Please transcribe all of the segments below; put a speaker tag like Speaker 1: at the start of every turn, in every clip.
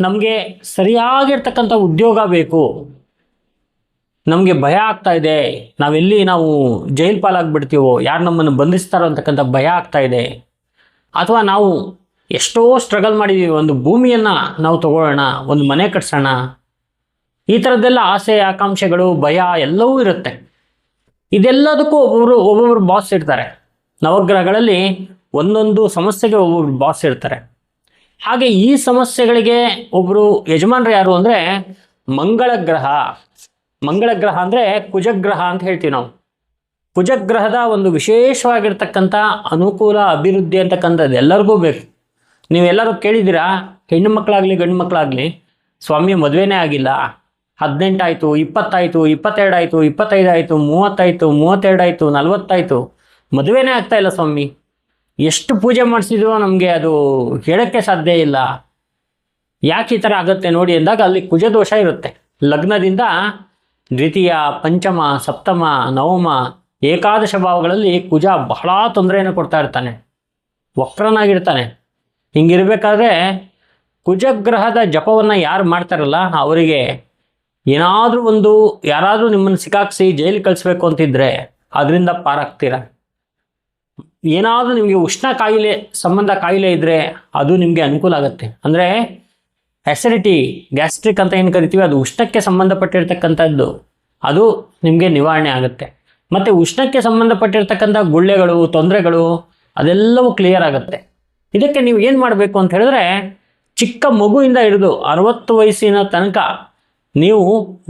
Speaker 1: ನಮಗೆ ಸರಿಯಾಗಿರ್ತಕ್ಕಂಥ ಉದ್ಯೋಗ ಬೇಕು. ನಮಗೆ ಭಯ ಆಗ್ತಾ ಇದೆ. ನಾವೆಲ್ಲಿ ನಾವು ಜೈಲ್ ಪಾಲಾಗ್ಬಿಡ್ತೀವೋ, ಯಾರು ನಮ್ಮನ್ನು ಬಂಧಿಸ್ತಾರೋ ಅಂತಕ್ಕಂಥ ಭಯ ಆಗ್ತಾ ಇದೆ. ಅಥವಾ ನಾವು ಎಷ್ಟೋ ಸ್ಟ್ರಗಲ್ ಮಾಡಿದ್ದೀವಿ ಒಂದು ಭೂಮಿಯನ್ನು ನಾವು ತಗೊಳ್ಳೋಣ, ಒಂದು ಮನೆ ಕಟ್ಸೋಣ. ಈ ಥರದ್ದೆಲ್ಲ ಆಸೆ, ಆಕಾಂಕ್ಷೆಗಳು, ಭಯ ಎಲ್ಲವೂ ಇರುತ್ತೆ. ಇದೆಲ್ಲದಕ್ಕೂ ಒಬ್ಬೊಬ್ಬರು ಒಬ್ಬೊಬ್ಬರು ಬಾಸ್ ಇರ್ತಾರೆ. ನವಗ್ರಹಗಳಲ್ಲಿ ಒಂದೊಂದು ಸಮಸ್ಯೆಗೆ ಒಬ್ಬೊಬ್ರು ಬಾಸ್ ಇರ್ತಾರೆ. ಹಾಗೆ ಈ ಸಮಸ್ಯೆಗಳಿಗೆ ಒಬ್ಬರು ಯಜಮಾನರು ಯಾರು ಅಂದರೆ ಮಂಗಳ ಗ್ರಹ. ಮಂಗಳ ಗ್ರಹ ಅಂದರೆ ಕುಜಗ್ರಹ ಅಂತ ಹೇಳ್ತೀವಿ ನಾವು. ಕುಜಗ್ರಹದ ಒಂದು ವಿಶೇಷವಾಗಿರ್ತಕ್ಕಂಥ ಅನುಕೂಲ, ಅಭಿವೃದ್ಧಿ ಅಂತಕ್ಕಂಥದ್ದು ಎಲ್ಲರಿಗೂ ಬೇಕು. ನೀವೆಲ್ಲರೂ ಕೇಳಿದ್ದೀರಾ? ಹೆಣ್ಣು ಮಕ್ಕಳಾಗಲಿ, ಗಂಡು ಮಕ್ಕಳಾಗಲಿ, ಸ್ವಾಮಿ ಮದುವೆನೇ ಆಗಿಲ್ಲ. ಹದಿನೆಂಟಾಯಿತು, ಇಪ್ಪತ್ತಾಯಿತು, ಇಪ್ಪತ್ತೆರಡಾಯಿತು, ಇಪ್ಪತ್ತೈದಾಯಿತು, ಮೂವತ್ತಾಯಿತು, ಮೂವತ್ತೆರಡಾಯಿತು, ನಲ್ವತ್ತಾಯಿತು. ಮದುವೆನೇ ಆಗ್ತಾ ಇಲ್ಲ ಸ್ವಾಮಿ. ಎಷ್ಟು ಪೂಜೆ ಮಾಡಿಸಿದ್ರು ನಮಗೆ ಅದು ಹೇಳೋಕ್ಕೆ ಸಾಧ್ಯ ಇಲ್ಲ. ಯಾಕೆ ಈ ಥರ ಆಗುತ್ತೆ ನೋಡಿ ಅಂದಾಗ ಅಲ್ಲಿ ಕುಜದೋಷ ಇರುತ್ತೆ. ಲಗ್ನದಿಂದ ದ್ವಿತೀಯ, ಪಂಚಮ, ಸಪ್ತಮ, ನವಮ, ಏಕಾದಶ ಭಾವಗಳಲ್ಲಿ ಕುಜ ಬಹಳ ತೊಂದರೆಯನ್ನು ಕೊಡ್ತಾ ಇರ್ತಾನೆ. ವಕ್ರನಾಗಿರ್ತಾನೆ. ಹಿಂಗಿರಬೇಕಾದ್ರೆ ಕುಜಗ್ರಹದ ಜಪವನ್ನು ಯಾರು ಮಾಡ್ತಾರಲ್ಲ ಅವರಿಗೆ ಏನಾದರೂ ಒಂದು ಯಾರಾದರೂ ನಿಮ್ಮನ್ನು ಸಿಕ್ಕಾಕ್ಸಿ ಜೈಲಿಗೆ ಕಳಿಸ್ಬೇಕು ಅಂತಿದ್ರೆ, ಅದರಿಂದ ಪಾರಾಗ್ತೀರ? ಏನಾದರೂ ನಿಮಗೆ ಉಷ್ಣ ಕಾಯಿಲೆ ಸಂಬಂಧ ಕಾಯಿಲೆ ಇದ್ದರೆ ಅದು ನಿಮಗೆ ಅನುಕೂಲ ಆಗುತ್ತೆ. ಅಂದರೆ ಆ್ಯಸಿಡಿಟಿ ಗ್ಯಾಸ್ಟ್ರಿಕ್ ಅಂತ ಏನು ಕರಿತೀವಿ, ಅದು ಉಷ್ಣಕ್ಕೆ ಸಂಬಂಧಪಟ್ಟಿರ್ತಕ್ಕಂಥದ್ದು, ಅದು ನಿಮಗೆ ನಿವಾರಣೆ ಆಗುತ್ತೆ. ಮತ್ತು ಉಷ್ಣಕ್ಕೆ ಸಂಬಂಧಪಟ್ಟಿರ್ತಕ್ಕಂಥ ಗುಳ್ಳೆಗಳು, ತೊಂದರೆಗಳು, ಅದೆಲ್ಲವೂ ಕ್ಲಿಯರ್ ಆಗುತ್ತೆ. ಇದಕ್ಕೆ ನೀವು ಏನು ಮಾಡಬೇಕು ಅಂತ ಹೇಳಿದ್ರೆ, ಚಿಕ್ಕ ಮಗುವಿಂದ ಹಿಡಿದು ಅರವತ್ತು ವಯಸ್ಸಿನ ತನಕ ನೀವು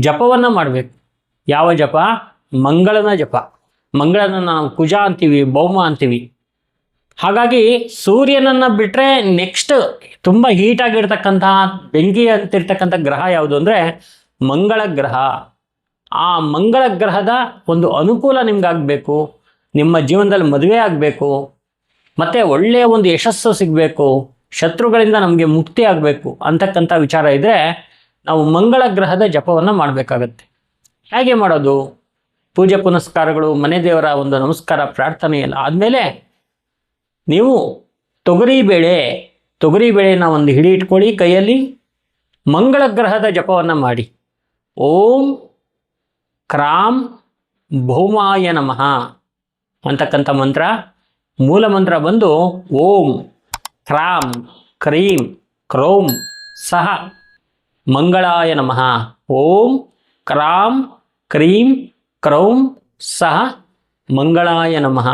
Speaker 1: ಜಪವನ್ನು ಮಾಡಬೇಕು. ಯಾವ ಜಪ? ಮಂಗಳನ ಜಪ. ಮಂಗಳನ ನಾವು ಕುಜ ಅಂತೀವಿ, ಭೌಮ ಅಂತೀವಿ. ಹಾಗಾಗಿ ಸೂರ್ಯನನ್ನು ಬಿಟ್ಟರೆ ನೆಕ್ಸ್ಟ್ ತುಂಬ ಹೀಟಾಗಿರ್ತಕ್ಕಂತಹ ಬೆಂಕಿ ಅಂತಿರ್ತಕ್ಕಂಥ ಗ್ರಹ ಯಾವುದು ಅಂದರೆ ಮಂಗಳ ಗ್ರಹ. ಆ ಮಂಗಳ ಗ್ರಹದ ಒಂದು ಅನುಕೂಲ ನಿಮ್ಗಾಗಬೇಕು, ನಿಮ್ಮ ಜೀವನದಲ್ಲಿ ಮದುವೆ ಆಗಬೇಕು, ಮತ್ತು ಒಳ್ಳೆಯ ಒಂದು ಯಶಸ್ಸು ಸಿಗಬೇಕು, ಶತ್ರುಗಳಿಂದ ನಮಗೆ ಮುಕ್ತಿ ಆಗಬೇಕು ಅಂತಕ್ಕಂಥ ವಿಚಾರ ಇದ್ದರೆ ನಾವು ಮಂಗಳ ಗ್ರಹದ ಜಪವನ್ನು ಮಾಡಬೇಕಾಗತ್ತೆ. ಹೇಗೆ ಮಾಡೋದು? ಪೂಜೆ ಪುನಸ್ಕಾರಗಳು, ಮನೆ ದೇವರ ಒಂದು ನಮಸ್ಕಾರ, ಪ್ರಾರ್ಥನೆ ಎಲ್ಲ ಆದಮೇಲೆ ನೀವು ತೊಗರಿ ಬೇಳೆ, ತೊಗರಿ ಬೇಳೆನ ಒಂದು ಹಿಡಿ ಇಟ್ಕೊಳ್ಳಿ ಕೈಯಲ್ಲಿ, ಮಂಗಳ ಗ್ರಹದ ಜಪವನ್ನು ಮಾಡಿ. ಓಂ ಕ್ರಾಂ ಭೌಮಾಯ ನಮಃ ಅಂತಕ್ಕಂಥ ಮಂತ್ರ, ಮೂಲ ಮಂತ್ರ ಬಂದು ಓಂ ಕ್ರಾಂ ಕ್ರೀಂ ಕ್ರೋಂ ಸಹ ಮಂಗಳಾಯ ನಮಃ. ಓಂ ಕ್ರಾಂ ಕ್ರೀಂ ಕ್ರೌಂ ಸಹ ಮಂಗಳಾಯ ನಮಃ.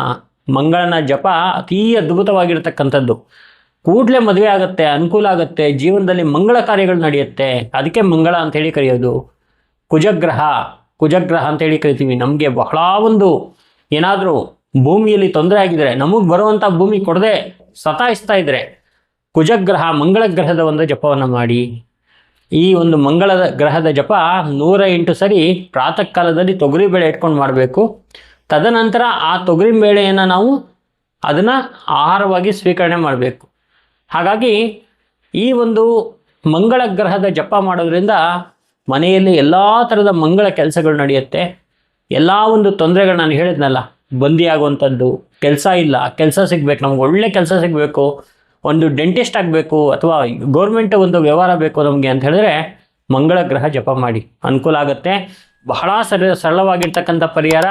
Speaker 1: ಮಂಗಳನ ಜಪ ಅತೀ ಅದ್ಭುತವಾಗಿರತಕ್ಕಂಥದ್ದು. ಕೂಡಲೇ ಮದುವೆ ಆಗುತ್ತೆ, ಅನುಕೂಲ ಆಗುತ್ತೆ, ಜೀವನದಲ್ಲಿ ಮಂಗಳ ಕಾರ್ಯಗಳು ನಡೆಯುತ್ತೆ. ಅದಕ್ಕೆ ಮಂಗಳ ಅಂತೇಳಿ ಕರೆಯೋದು. ಕುಜಗ್ರಹ ಕುಜಗ್ರಹ ಅಂತೇಳಿ ಕರಿತೀವಿ. ನಮಗೆ ಬಹಳ ಒಂದು ಏನಾದರೂ ಭೂಮಿಯಲ್ಲಿ ತೊಂದರೆ ಆಗಿದ್ರೆ, ನಮಗೆ ಬರುವಂಥ ಭೂಮಿ ಕೊಡದೆ ಸತಾಯಿಸ್ತಾ ಇದ್ರೆ, ಕುಜಗ್ರಹ ಮಂಗಳ ಗ್ರಹದ ಒಂದು ಜಪವನ್ನು ಮಾಡಿ. ಈ ಒಂದು ಮಂಗಳದ ಗ್ರಹದ ಜಪ ನೂರ ಎಂಟು ಸರಿ ಪ್ರಾತಃ ಕಾಲದಲ್ಲಿ ತೊಗರಿ ಬೇಳೆ ಇಟ್ಕೊಂಡು ಮಾಡಬೇಕು. ತದನಂತರ ಆ ತೊಗರಿ ಬೇಳೆಯನ್ನು ನಾವು ಅದನ್ನು ಆಹಾರವಾಗಿ ಸ್ವೀಕರಣೆ ಮಾಡಬೇಕು. ಹಾಗಾಗಿ ಈ ಒಂದು ಮಂಗಳ ಗ್ರಹದ ಜಪ ಮಾಡೋದ್ರಿಂದ ಮನೆಯಲ್ಲಿ ಎಲ್ಲ ಥರದ ಮಂಗಳ ಕೆಲಸಗಳು ನಡೆಯುತ್ತೆ. ಎಲ್ಲ ಒಂದು ತೊಂದರೆಗಳು ನಾನು ಹೇಳಿದ್ನಲ್ಲ, ಬಂದಿಯಾಗುವಂಥದ್ದು, ಕೆಲಸ ಇಲ್ಲ, ಕೆಲಸ ಸಿಗಬೇಕು, ನಮ್ಗೆ ಒಳ್ಳೆ ಕೆಲಸ ಸಿಗಬೇಕು. ಒಂದು ಡೆಂಟಿಸ್ಟ್ ಆಗಬೇಕು ಅಥವಾ ಗೌರ್ಮೆಂಟ್ ಒಂದು ವ್ಯವಹಾರ ಬೇಕು ನಮಗೆ ಅಂತ ಹೇಳಿದ್ರೆ ಮಂಗಳ ಗ್ರಹ ಜಪ ಮಾಡಿ. ಅನುಕೂಲ ಆಗುತ್ತೆ. ಬಹಳ ಸರ, ಸರಳವಾಗಿರ್ತಕ್ಕಂಥ ಪರಿಹಾರ.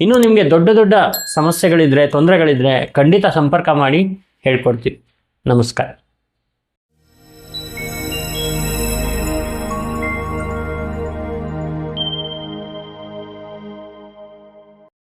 Speaker 1: ಇನ್ನೂ ನಿಮಗೆ ದೊಡ್ಡ ದೊಡ್ಡ ಸಮಸ್ಯೆಗಳಿದ್ದರೆ ತೊಂದರೆಗಳಿದ್ದರೆ ಖಂಡಿತ ಸಂಪರ್ಕ ಮಾಡಿ ಹೇಳ್ಕೊಡ್ತೀವಿ. ನಮಸ್ಕಾರ.